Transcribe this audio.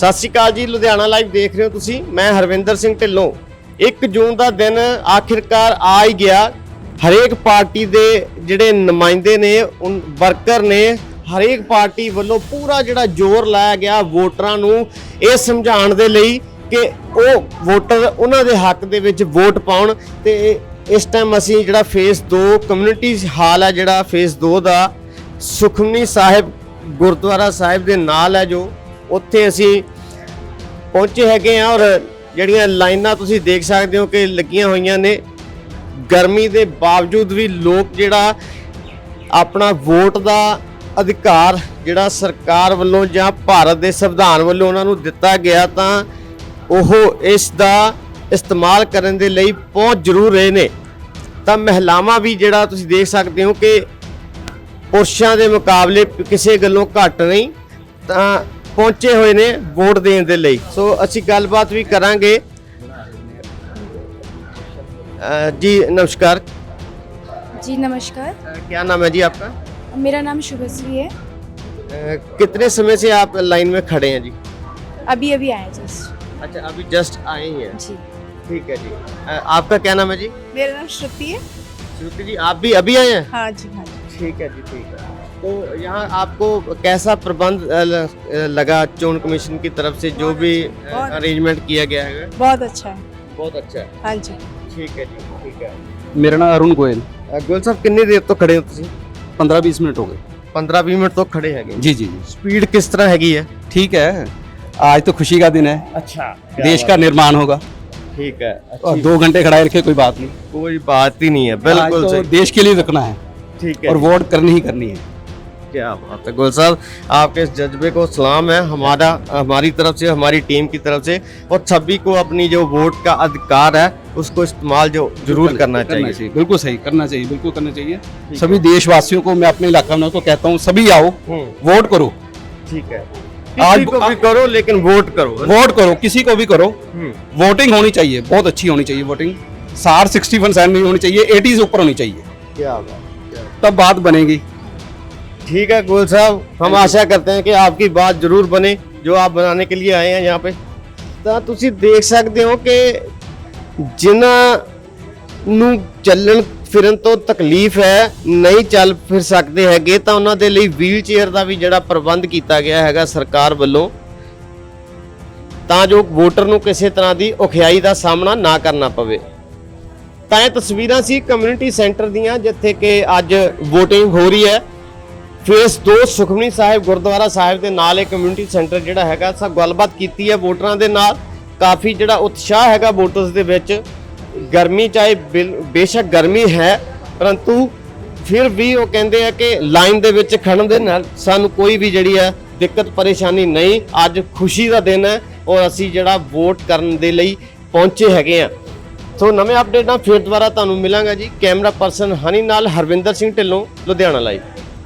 ਸਤਿ ਸ਼੍ਰੀ ਅਕਾਲ ਜੀ, ਲੁਧਿਆਣਾ ਲਾਈਵ ਦੇਖ ਰਹੇ ਹੋ ਤੁਸੀਂ। ਮੈਂ ਹਰਵਿੰਦਰ ਸਿੰਘ ਢਿੱਲੋਂ। 1 ਜੂਨ ਦਾ ਦਿਨ ਆਖਿਰਕਾਰ ਆ ਹੀ ਗਿਆ। ਹਰੇਕ ਪਾਰਟੀ ਦੇ ਜਿਹੜੇ ਨੁਮਾਇੰਦੇ ਨੇ ਵਰਕਰ ਨੇ, ਹਰੇਕ ਪਾਰਟੀ ਵੱਲੋਂ ਪੂਰਾ ਜਿਹੜਾ ਜ਼ੋਰ ਲਾਇਆ ਗਿਆ ਵੋਟਰਾਂ ਨੂੰ ਇਹ ਸਮਝਾਉਣ ਦੇ ਲਈ ਕਿ ਉਹ ਵੋਟਰ ਉਹਨਾਂ ਦੇ ਹੱਕ ਦੇ ਵਿੱਚ ਵੋਟ ਪਾਉਣ ਤੇ ਇਸ ਟਾਈਮ ਅਸੀਂ ਜਿਹੜਾ ਫੇਸ 2 ਕਮਿਊਨਿਟੀ ਹਾਲ ਹੈ ਜਿਹੜਾ ਫੇਸ 2 ਦਾ, ਸੁਖਮਨੀ ਸਾਹਿਬ ਗੁਰਦੁਆਰਾ ਸਾਹਿਬ ਦੇ ਨਾਲ ਹੈ ਜੋ ਉੱਥੇ ਅਸੀਂ ਪਹੁੰਚੇ ਹੈਗੇ ਆ ਔਰ ਜਿਹੜੀਆਂ ਲਾਈਨਾਂ ਤੁਸੀਂ ਦੇਖ ਸਕਦੇ ਹੋ ਕਿ ਲੱਗੀਆਂ ਹੋਈਆਂ ਨੇ, ਗਰਮੀ ਦੇ ਬਾਵਜੂਦ ਵੀ ਲੋਕ ਜਿਹੜਾ ਆਪਣਾ ਵੋਟ ਦਾ ਅਧਿਕਾਰ ਜਿਹੜਾ ਸਰਕਾਰ ਵੱਲੋਂ ਜਾਂ ਭਾਰਤ ਦੇ ਸੰਵਿਧਾਨ ਵੱਲੋਂ ਉਹਨਾਂ ਨੂੰ ਦਿੱਤਾ ਗਿਆ ਤਾਂ ਉਹ ਇਸ ਦਾ ਇਸਤੇਮਾਲ ਕਰਨ ਦੇ ਲਈ ਪਹੁੰਚ ਜ਼ਰੂਰ ਰਹੇ ਨੇ। ਤਾਂ ਮਹਿਲਾਵਾਂ ਵੀ ਜਿਹੜਾ ਤੁਸੀਂ ਦੇਖ ਸਕਦੇ ਹੋ ਕਿ ਪੁਰਸ਼ਾਂ ਦੇ ਮੁਕਾਬਲੇ ਕਿਸੇ ਗੱਲੋਂ ਘੱਟ ਨਹੀਂ, ਤਾਂ ਪਹੁੰਚੇ ਹੋਏ ਨੇ ਵੋਟ ਦੇਣ ਦੇ ਲਈ ਸੋ ਅਸੀਂ ਗੱਲਬਾਤ ਵੀ ਕਰਾਂਗੇ ਅ, ਜੀ ਨਮਸਕਾਰ जी नमस्कार अ, क्या नाम है जी आपका मेरा नाम शुभश्री है अ, कितने समय से आप लाइन में खड़े हैं जी अभी अभी आया जस्ट अच्छा अभी जस्ट आए ही हैं जी ठीक है जी अ, आपका क्या नाम है जी मेरा नाम श्रुति है श्रुति जी आप भी अभी आए हैं हाँ जी हाँ जी ठीक है जी ठीक है तो यहाँ आपको कैसा प्रबंध लगा चोन कमीशन की तरफ़ से? जो भी अरेंजमेंट किया गया है। बहुत अच्छा है। बहुत अच्छा है। हाँ जी। ठीक है जी ठीक है। मेरा नाम अरुण गोयल। गोयल साहब कितनी देर तो खड़े हो तुम पंद्रह बीस मिनट हो गए। पंद्रह बीस मिनट तो खड़े हैं। जी जी जी। स्पीड किस तरह हैगी है ठीक है। आज तो खुशी का दिन है। अच्छा देश का निर्माण होगा। ठीक है और दो घंटे खड़ा रखे कोई बात नहीं। कोई बात ही नहीं है बिल्कुल तो देश के लिए रखना है। ठीक है और वोट करनी ही करनी है। क्या बात है? गोल साहब आपके इस जज्बे को सलाम है। हमारा हमारी तरफ़ से हमारी टीम की तरफ़ से और सभी को अपनी जो वोट का अधिकार है उसको इस्तेमाल जो ज़रूर करना करना चाहिए। बिल्कुल सही करना चाहिए बिल्कुल करना चाहिए। सभी देशवासियों को मैं अपने इलाका में को कहता हूँ सभी आओ हम्म, वोट करो। ठीक है। आज- को भी करो लेकिन वोट करो। वोट करो किसी को भी करो। हम्म, वोटिंग होनी चाहिए बहुत अच्छी होनी चाहिए वोटिंग। सार सिक्सटी परसेंट नहीं होनी चाहिए एटी से ऊपर होनी चाहिए। क्या बात तब बात बनेगी। ठीक है गोल साहब हम आशा करते हैं कि आपकी बात जरूर बने जो आप बनाने के लिए आए हैं यहाँ पे ਤਾਂ ਤੁਸੀਂ ਦੇਖ ਸਕਦੇ ਹੋ ਕਿ ਜਿਨ੍ਹਾਂ ਨੂੰ ਚੱਲਣ ਫਿਰਨ ਤੋਂ ਤਕਲੀਫ ਹੈ ਨਹੀਂ ਚੱਲ ਫਿਰ ਸਕਦੇ ਹੈਗੇ ਤਾਂ ਉਹਨਾਂ ਦੇ ਲਈ ਵੀਲ ਚੇਅਰ ਦਾ ਵੀ ਜਿਹੜਾ ਪ੍ਰਬੰਧ ਕੀਤਾ ਗਿਆ ਹੈਗਾ ਸਰਕਾਰ ਵੱਲੋਂ ਤਾਂ ਜੋ ਵੋਟਰ ਨੂੰ ਕਿਸੇ ਤਰ੍ਹਾਂ ਦੀ ਔਖਿਆਈ ਦਾ ਸਾਹਮਣਾ ਨਾ ਕਰਨਾ ਪਵੇ ਤਾਂ ਇਹ ਤਸਵੀਰਾਂ ਸੀ ਕਮਿਊਨਿਟੀ ਸੈਂਟਰ ਦੀਆਂ ਜਿੱਥੇ ਕਿ ਅੱਜ VOTING ਹੋ ਰਹੀ ਹੈ ਫੇਸ 2 ਸੁਖਮਨੀ ਸਾਹਿਬ ਗੁਰਦੁਆਰਾ ਸਾਹਿਬ ਦੇ ਨਾਲ ਇਹ ਕਮਿਊਨਿਟੀ ਸੈਂਟਰ ਜਿਹੜਾ ਹੈਗਾ ਸਭ ਗੱਲਬਾਤ ਕੀਤੀ ਹੈ ਵੋਟਰਾਂ ਦੇ ਨਾਲ। ਕਾਫੀ ਜਿਹੜਾ ਉਤਸ਼ਾਹ ਹੈਗਾ ਵੋਟਰਸ ਦੇ ਵਿੱਚ। ਗਰਮੀ ਚਾਹੇ ਬਿਲ- ਬੇਸ਼ੱਕ ਗਰਮੀ ਹੈ, ਪਰੰਤੂ ਫਿਰ ਵੀ ਉਹ ਕਹਿੰਦੇ ਆ ਕਿ ਲਾਈਨ ਦੇ ਵਿੱਚ ਖੜਨ ਦੇ ਨਾਲ ਸਾਨੂੰ ਕੋਈ ਵੀ ਜਿਹੜੀ ਹੈ ਦਿੱਕਤ, ਪਰੇਸ਼ਾਨੀ ਨਹੀਂ। ਅੱਜ ਖੁਸ਼ੀ ਦਾ ਦਿਨ ਹੈ ਔਰ ਅਸੀਂ ਜਿਹੜਾ ਵੋਟ ਕਰਨ ਦੇ ਲਈ ਪਹੁੰਚੇ ਹੈਗੇ ਆ। ਸੋ ਨਵੇਂ ਅਪਡੇਟ ਨਾਲ ਫਿਰ ਦੁਬਾਰਾ ਤੁਹਾਨੂੰ ਮਿਲਾਂਗਾ ਜੀ। ਕੈਮਰਾ ਪਰਸਨ ਹਨੀ ਨਾਲ ਹਰਵਿੰਦਰ ਸਿੰਘ ਢਿੱਲੋਂ, ਲੁਧਿਆਣਾ ਲਾਈਵ